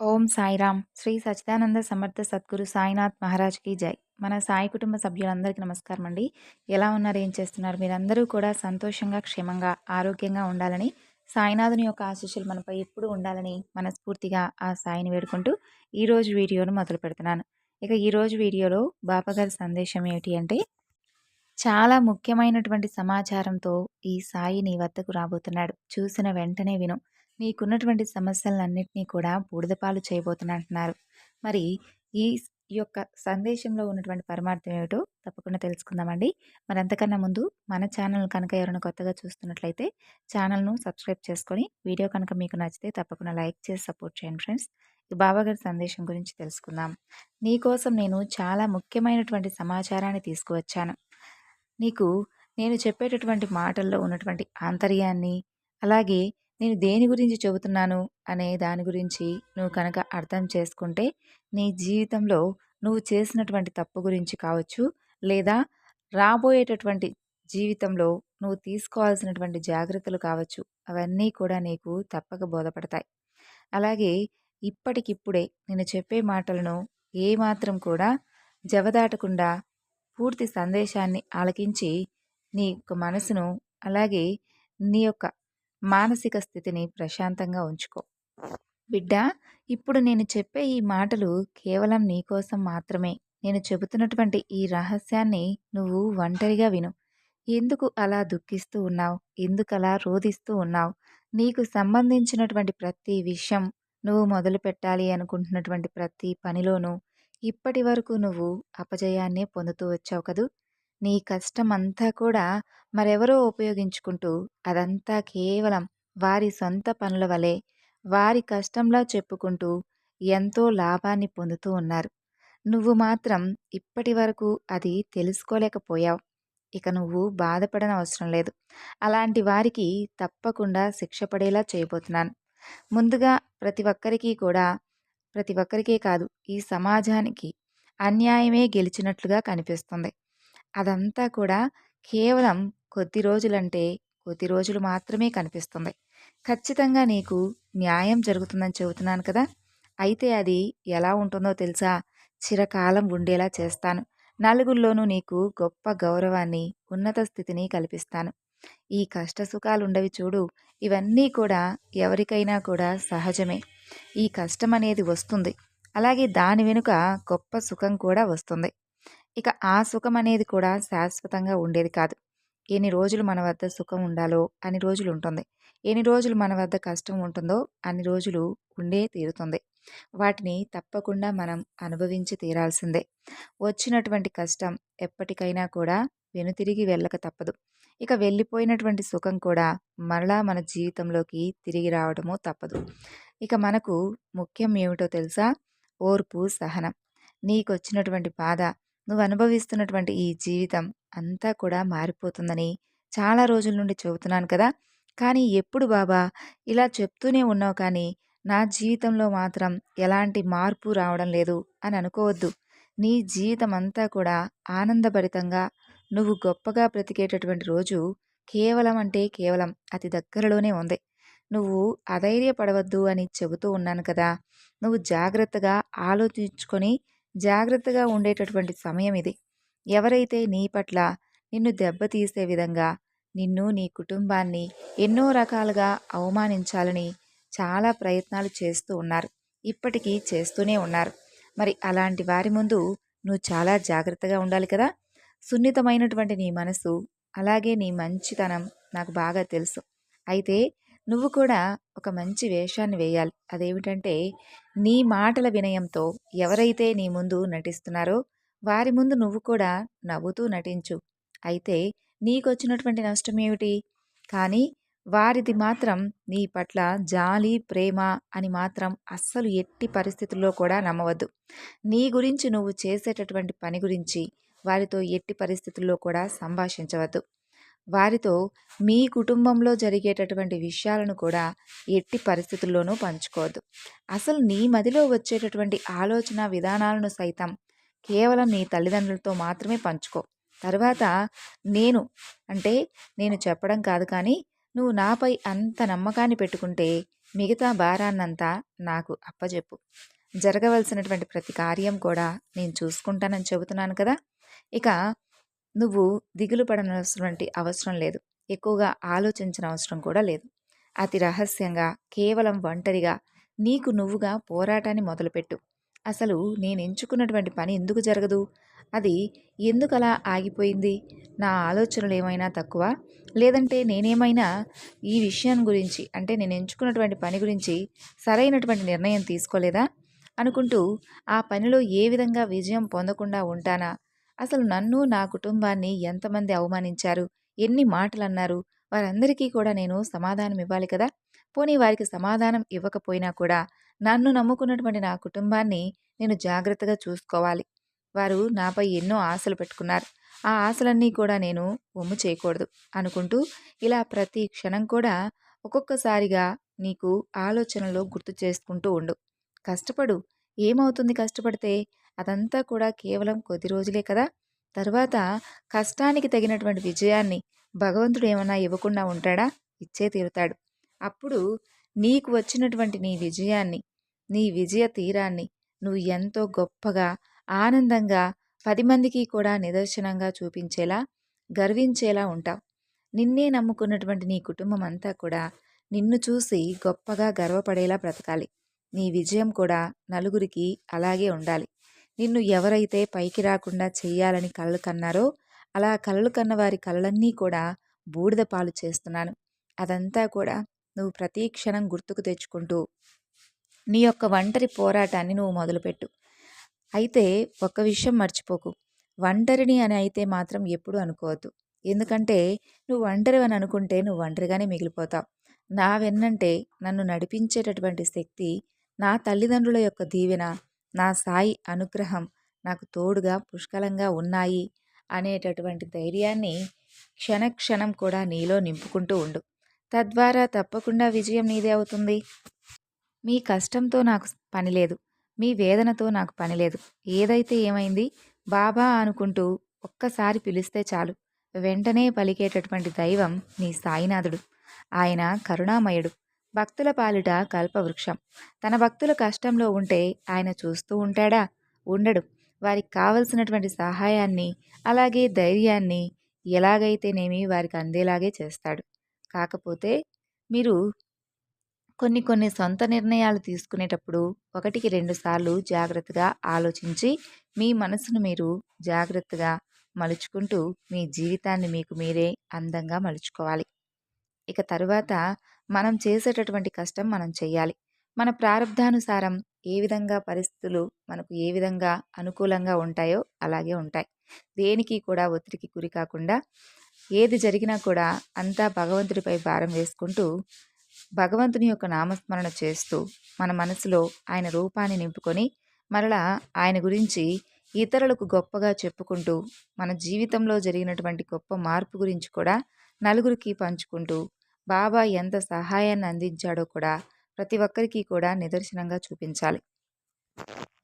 ఓం సాయిరామ్. శ్రీ సచిదానంద సమర్థ సద్గురు సాయినాథ్ మహారాజ్కి జై. మన సాయి కుటుంబ సభ్యులందరికీ నమస్కారం అండి. ఎలా ఉన్నారు? ఏం చేస్తున్నారు? మీరందరూ కూడా సంతోషంగా క్షేమంగా ఆరోగ్యంగా ఉండాలని సాయినాథుని యొక్క ఆశీస్సులు మనపై ఎప్పుడూ ఉండాలని మనస్ఫూర్తిగా ఆ సాయిని వేడుకుంటూ ఈరోజు వీడియోను మొదలు పెడుతున్నాను. ఇక ఈరోజు వీడియోలో బాబాగారి సందేశం ఏమిటి అంటే చాలా ముఖ్యమైనటువంటి సమాచారంతో ఈ సాయి నీ వద్దకు రాబోతున్నాడు. చూసిన వెంటనే విను. మీకున్నటువంటి సమస్యలన్నింటినీ కూడా బూడిదపాలు చేయబోతున్నట్టున్నారు. మరి ఈ యొక్క సందేశంలో ఉన్నటువంటి పరమార్థం ఏమిటో తప్పకుండా తెలుసుకుందామండి. మరి అంతకన్నా ముందు మన ఛానల్ కనుక ఎవరైనా కొత్తగా చూస్తున్నట్లయితే ఛానల్ను సబ్స్క్రైబ్ చేసుకొని వీడియో కనుక మీకు నచ్చితే తప్పకుండా లైక్ చేసి సపోర్ట్ చేయండి ఫ్రెండ్స్. బాబాగారి సందేశం గురించి తెలుసుకుందాం. నీకోసం నేను చాలా ముఖ్యమైనటువంటి సమాచారాన్ని తీసుకువచ్చాను. నీకు నేను చెప్పేటటువంటి మాటల్లో ఉన్నటువంటి ఆంతర్యాన్ని అలాగే నేను దేని గురించి చెబుతున్నాను అనే దాని గురించి నువ్వు కనుక అర్థం చేసుకుంటే నీ జీవితంలో నువ్వు చేసినటువంటి తప్పు గురించి కావచ్చు లేదా రాబోయేటటువంటి జీవితంలో నువ్వు తీసుకోవాల్సినటువంటి జాగ్రత్తలు కావచ్చు అవన్నీ కూడా నీకు తప్పక బోధపడతాయి. అలాగే ఇప్పటికిప్పుడే నేను చెప్పే మాటలను ఏమాత్రం కూడా జవదాటకుండా పూర్తి సందేశాన్ని ఆలకించి నీ యొక్క మనసును అలాగే నీ యొక్క మానసిక స్థితిని ప్రశాంతంగా ఉంచుకో. బిడ్డ ఇప్పుడు నేను చెప్పే ఈ మాటలు కేవలం నీకోసం మాత్రమే. నేను చెబుతున్నటువంటి ఈ రహస్యాన్ని నువ్వు ఒంటరిగా విను. ఎందుకు అలా దుఃఖిస్తూ ఉన్నావు? ఎందుకు అలా రోధిస్తూ ఉన్నావు? నీకు సంబంధించినటువంటి ప్రతి విషయం నువ్వు మొదలు పెట్టాలి అనుకుంటున్నటువంటి ప్రతి పనిలోనూ ఇప్పటి వరకు నువ్వు అపజయాన్నే పొందుతూ వచ్చావు కదూ? నీ కష్టం అంతా కూడా మరెవరో ఉపయోగించుకుంటూ అదంతా కేవలం వారి సొంత పనుల వలె వారి కష్టంలా చెప్పుకుంటూ ఎంతో లాభాన్ని పొందుతూ ఉన్నారు. నువ్వు మాత్రం ఇప్పటి వరకు అది తెలుసుకోలేకపోయావు. ఇక నువ్వు బాధపడన అవసరం లేదు. అలాంటి వారికి తప్పకుండా శిక్ష పడేలా చేయబోతున్నాను. ముందుగా ప్రతి ఒక్కరికి కూడా ప్రతి ఒక్కరికే కాదు ఈ సమాజానికి అన్యాయమే గెలిచినట్లుగా కనిపిస్తుంది. అదంతా కూడా కేవలం కొద్ది రోజులంటే కొద్ది రోజులు మాత్రమే కనిపిస్తుంది. ఖచ్చితంగా నీకు న్యాయం జరుగుతుందని చెబుతున్నాను కదా! అయితే అది ఎలా ఉంటుందో తెలుసా? చిరకాలం ఉండేలా చేస్తాను. నలుగురిలోనూ నీకు గొప్ప గౌరవాన్ని ఉన్నత స్థితిని కల్పిస్తాను. ఈ కష్ట సుఖాలుండవి చూడు ఇవన్నీ కూడా ఎవరికైనా కూడా సహజమే. ఈ కష్టం అనేది వస్తుంది. అలాగే దాని వెనుక గొప్ప సుఖం కూడా వస్తుంది. ఇక ఆ సుఖం అనేది కూడా శాశ్వతంగా ఉండేది కాదు. ఎన్ని రోజులు మన వద్ద సుఖం ఉండాలో అన్ని రోజులు ఉంటుంది. ఎన్ని రోజులు మన వద్ద కష్టం ఉంటుందో అన్ని రోజులు ఉండే తీరుతుంది. వాటిని తప్పకుండా మనం అనుభవించి తీరాల్సిందే. వచ్చినటువంటి కష్టం ఎప్పటికైనా కూడా వెనుతిరిగి వెళ్ళక తప్పదు. ఇక వెళ్ళిపోయినటువంటి సుఖం కూడా మరలా మన జీవితంలోకి తిరిగి రావడము తప్పదు. ఇక మనకు ముఖ్యం ఏమిటో తెలుసా? ఓర్పు సహనం. నీకు వచ్చినటువంటి బాధ నువ్వు అనుభవిస్తున్నటువంటి ఈ జీవితం అంతా కూడా మారిపోతుందని చాలా రోజుల నుండి చెబుతున్నాను కదా! కానీ ఎప్పుడు బాబా ఇలా చెప్తూనే ఉన్నావు కానీ నా జీవితంలో మాత్రం ఎలాంటి మార్పు రావడం లేదు అని అనుకోవద్దు. నీ జీవితం అంతా కూడా ఆనందభరితంగా నువ్వు గొప్పగా బ్రతికేటటువంటి రోజు కేవలం అంటే కేవలం అతి దగ్గరలోనే ఉంది. నువ్వు అధైర్యపడవద్దు అని చెబుతూ ఉన్నాను కదా! నువ్వు జాగ్రత్తగా ఆలోచించుకొని జాగ్రత్తగా ఉండేటటువంటి సమయం ఇది. ఎవరైతే నీ పట్ల నిన్ను దెబ్బతీసే విధంగా నిన్ను నీ కుటుంబాన్ని ఎన్నో రకాలుగా అవమానించాలని చాలా ప్రయత్నాలు చేస్తూ ఉన్నారు. ఇప్పటికీ చేస్తూనే ఉన్నారు. మరి అలాంటి వారి ముందు నువ్వు చాలా జాగ్రత్తగా ఉండాలి కదా. సున్నితమైనటువంటి నీ మనసు అలాగే నీ మంచితనం నాకు బాగా తెలుసు. అయితే నువ్వు కూడా ఒక మంచి వేషాన్ని వేయాలి. అదేమిటంటే నీ మాటల వినయంతో ఎవరైతే నీ ముందు నటిస్తున్నారో వారి ముందు నువ్వు కూడా నవ్వుతూ నటించు. అయితే నీకొచ్చినటువంటి నష్టం ఏమిటి కానీ వారిది మాత్రం నీ పట్ల జాలి ప్రేమ అని మాత్రం అస్సలు ఎట్టి పరిస్థితుల్లో కూడా నమ్మవద్దు. నీ గురించి నువ్వు చేసేటటువంటి పని గురించి వారితో ఎట్టి పరిస్థితుల్లో కూడా సంభాషించవద్దు. వారితో మీ కుటుంబంలో జరిగేటటువంటి విషయాలను కూడా ఎట్టి పరిస్థితుల్లోనూ పంచుకోవద్దు. అసలు నీ మదిలో వచ్చేటటువంటి ఆలోచన విధానాలను సైతం కేవలం నీ తల్లిదండ్రులతో మాత్రమే పంచుకో. తర్వాత నేను అంటే నేను చెప్పడం కాదు కానీ నువ్వు నాపై అంత నమ్మకాన్ని పెట్టుకుంటే మిగతా భారాన్నంతా నాకు అప్పజెప్పు. జరగవలసినటువంటి ప్రతి కార్యం కూడా నేను చూసుకుంటానని చెబుతున్నాను కదా. ఇక నువ్వు దిగులు పడనటువంటి అవసరం లేదు. ఎక్కువగా ఆలోచించిన అవసరం కూడా లేదు. అతి రహస్యంగా కేవలం ఒంటరిగా నీకు నువ్వుగా పోరాటాన్ని మొదలుపెట్టు. అసలు నేను ఎంచుకున్నటువంటి పని ఎందుకు జరగదు? అది ఎందుకు అలా ఆగిపోయింది? నా ఆలోచనలు ఏమైనా తక్కువ? లేదంటే నేనేమైనా ఈ విషయం గురించి అంటే నేను ఎంచుకున్నటువంటి పని గురించి సరైనటువంటి నిర్ణయం తీసుకోలేదా? అనుకుంటూ ఆ పనిలో ఏ విధంగా విజయం పొందకుండా ఉంటానా? అసలు నన్ను నా కుటుంబాన్ని ఎంతమంది అవమానించారు? ఎన్ని మాటలు అన్నారు వారందరికీ కూడా నేను సమాధానం ఇవ్వాలి కదా? పోనీ వారికి సమాధానం ఇవ్వకపోయినా కూడా నన్ను నమ్ముకున్నటువంటి నా కుటుంబాన్ని నేను జాగ్రత్తగా చూసుకోవాలి. వారు నాపై ఎన్నో ఆశలు పెట్టుకున్నారు. ఆ ఆశలన్నీ కూడా నేను ఒమ్ము చేయకూడదు అనుకుంటూ ఇలా ప్రతి క్షణం కూడా ఒక్కొక్కసారిగా నీకు ఆలోచనలో గుర్తు చేసుకుంటూ ఉండు. కష్టపడు. ఏమవుతుంది కష్టపడితే అదంతా కూడా కేవలం కొద్ది రోజులే కదా! తర్వాత కష్టానికి తగినటువంటి విజయాన్ని భగవంతుడు ఏమన్నా ఇవ్వకుండా ఉంటాడా? ఇచ్చే తీరుతాడు. అప్పుడు నీకు వచ్చినటువంటి నీ విజయాన్ని నీ విజయ తీరాన్ని నువ్వు ఎంతో గొప్పగా ఆనందంగా పది మందికి కూడా నిదర్శనంగా చూపించేలా గర్వించేలా ఉంటావు. నిన్నే నమ్ముకున్నటువంటి నీ కుటుంబం అంతా కూడా నిన్ను చూసి గొప్పగా గర్వపడేలా బ్రతకాలి. నీ విజయం కూడా నలుగురికి అలాగే ఉండాలి. నిన్ను ఎవరైతే పైకి రాకుండా చెయ్యాలని కలలు కన్నారో అలా కలలు కన్న వారి కళ్ళన్నీ కూడా బూడిద పాలు చేస్తున్నాను. అదంతా కూడా నువ్వు ప్రతి క్షణం గుర్తుకు తెచ్చుకుంటూ నీ యొక్క ఒంటరి పోరాటాన్ని నువ్వు మొదలుపెట్టు. అయితే ఒక్క విషయం మర్చిపోకు. ఒంటరిని అని అయితే మాత్రం ఎప్పుడు అనుకోవద్దు. ఎందుకంటే నువ్వు ఒంటరి అని అనుకుంటే నువ్వు ఒంటరిగానే మిగిలిపోతావు. నా వెన్నంటే నన్ను నడిపించేటటువంటి శక్తి నా తల్లిదండ్రుల యొక్క దీవెన నా సాయి అనుగ్రహం నాకు తోడుగా పుష్కలంగా ఉన్నాయి అనేటటువంటి ధైర్యాన్ని క్షణక్షణం కూడా నీలో నింపుకుంటూ ఉండు. తద్వారా తప్పకుండా విజయం నీదే అవుతుంది. మీ కష్టంతో నాకు పని లేదు. మీ వేదనతో నాకు పని లేదు. ఏదైతే ఏమైంది? బాబా అనుకుంటూ ఒక్కసారి పిలిస్తే చాలు. వెంటనే పలికేటటువంటి దైవం నీ సాయినాథుడు. ఆయన కరుణామయుడు. భక్తుల పాలిట కల్పవృక్షం తన భక్తుల కష్టంలో ఉంటే ఆయన చూస్తూ ఉంటాడా? ఉండడు. వారికి కావలసినటువంటి సహాయాన్ని అలాగే ధైర్యాన్ని ఎలాగైతేనేమి వారికి అందేలాగే చేస్తాడు. కాకపోతే మీరు కొన్ని కొన్ని సొంత నిర్ణయాలు తీసుకునేటప్పుడు ఒకటికి రెండు సార్లు జాగ్రత్తగా ఆలోచించి మీ మనసును మీరు జాగ్రత్తగా మలుచుకుంటూ మీ జీవితాన్ని మీకు మీరే అందంగా మలుచుకోవాలి. ఇక తరువాత మనం చేసేటటువంటి కష్టం మనం చేయాలి మన ప్రారంధానుసారం ఏ విధంగా పరిస్థితులు మనకు ఏ విధంగా అనుకూలంగా ఉంటాయో అలాగే ఉంటాయి. దేనికి కూడా ఒత్తిడికి గురి కాకుండా ఏది జరిగినా కూడా అంతా భగవంతుడిపై భారం వేసుకుంటూ భగవంతుని యొక్క నామస్మరణ చేస్తూ మన మనసులో ఆయన రూపాన్ని నింపుకొని మరలా ఆయన గురించి ఇతరులకు గొప్పగా చెప్పుకుంటూ మన జీవితంలో జరిగినటువంటి గొప్ప మార్పు గురించి కూడా నలుగురికి పంచుకుంటూ బాబా ఎంత సహాయాన్ని అందించాడో కూడా ప్రతి ఒక్కరికి కూడా నిదర్శనంగా చూపించాలి.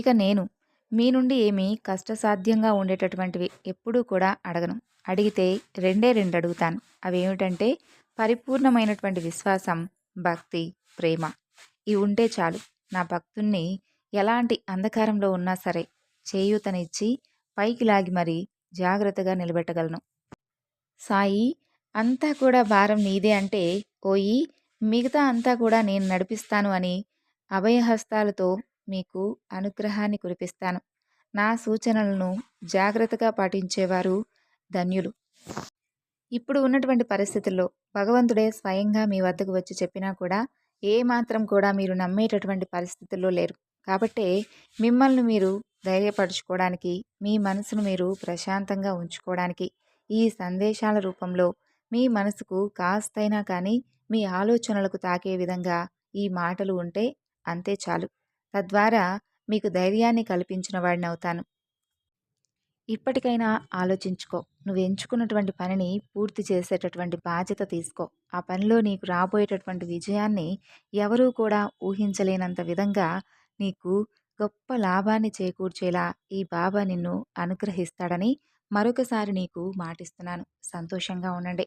ఇక నేను మీ నుండి ఏమీ కష్టసాధ్యంగా ఉండేటటువంటివి ఎప్పుడూ కూడా అడగను. అడిగితే రెండే రెండు అడుగుతాను అవేమిటంటే పరిపూర్ణమైనటువంటి విశ్వాసం భక్తి ప్రేమ. ఇవి ఉంటే చాలు. నా భక్తుణ్ణి ఎలాంటి అంధకారంలో ఉన్నా సరే చేయూతనిచ్చి పైకి లాగి మరీ జాగ్రత్తగా నిలబెట్టగలను. సాయి అంతా కూడా భారం నీదే అంటే ఓయి మిగతా అంతా కూడా నేను నడిపిస్తాను అని అభయహస్తాలతో మీకు అనుగ్రహాన్ని కురిపిస్తాను. నా సూచనలను జాగ్రత్తగా పాటించేవారు ధన్యులు. ఇప్పుడు ఉన్నటువంటి పరిస్థితుల్లో భగవంతుడే స్వయంగా మీ వద్దకు వచ్చి చెప్పినా కూడా ఏ మాత్రం కూడా మీరు నమ్మేటటువంటి పరిస్థితుల్లో లేరు. కాబట్టే మిమ్మల్ని మీరు ధైర్యపరచుకోవడానికి మీ మనసును మీరు ప్రశాంతంగా ఉంచుకోవడానికి ఈ సందేశాల రూపంలో మీ మనసుకు కాస్తైనా కానీ మీ ఆలోచనలకు తాకే విధంగా ఈ మాటలు ఉంటే అంతే చాలు. తద్వారా మీకు ధైర్యాన్ని కల్పించిన వాడిని అవుతాను. ఇప్పటికైనా ఆలోచించుకో. నువ్వు ఎంచుకున్నటువంటి పనిని పూర్తి చేసేటటువంటి బాధ్యత తీసుకో. ఆ పనిలో నీకు రాబోయేటటువంటి విజయాన్ని ఎవరూ కూడా ఊహించలేనంత విధంగా నీకు గొప్ప లాభాన్ని చేకూర్చేలా ఈ బాబా నిన్ను అనుగ్రహిస్తాడని మరొకసారి నీకు మాటిస్తున్నాను. సంతోషంగా ఉండండి.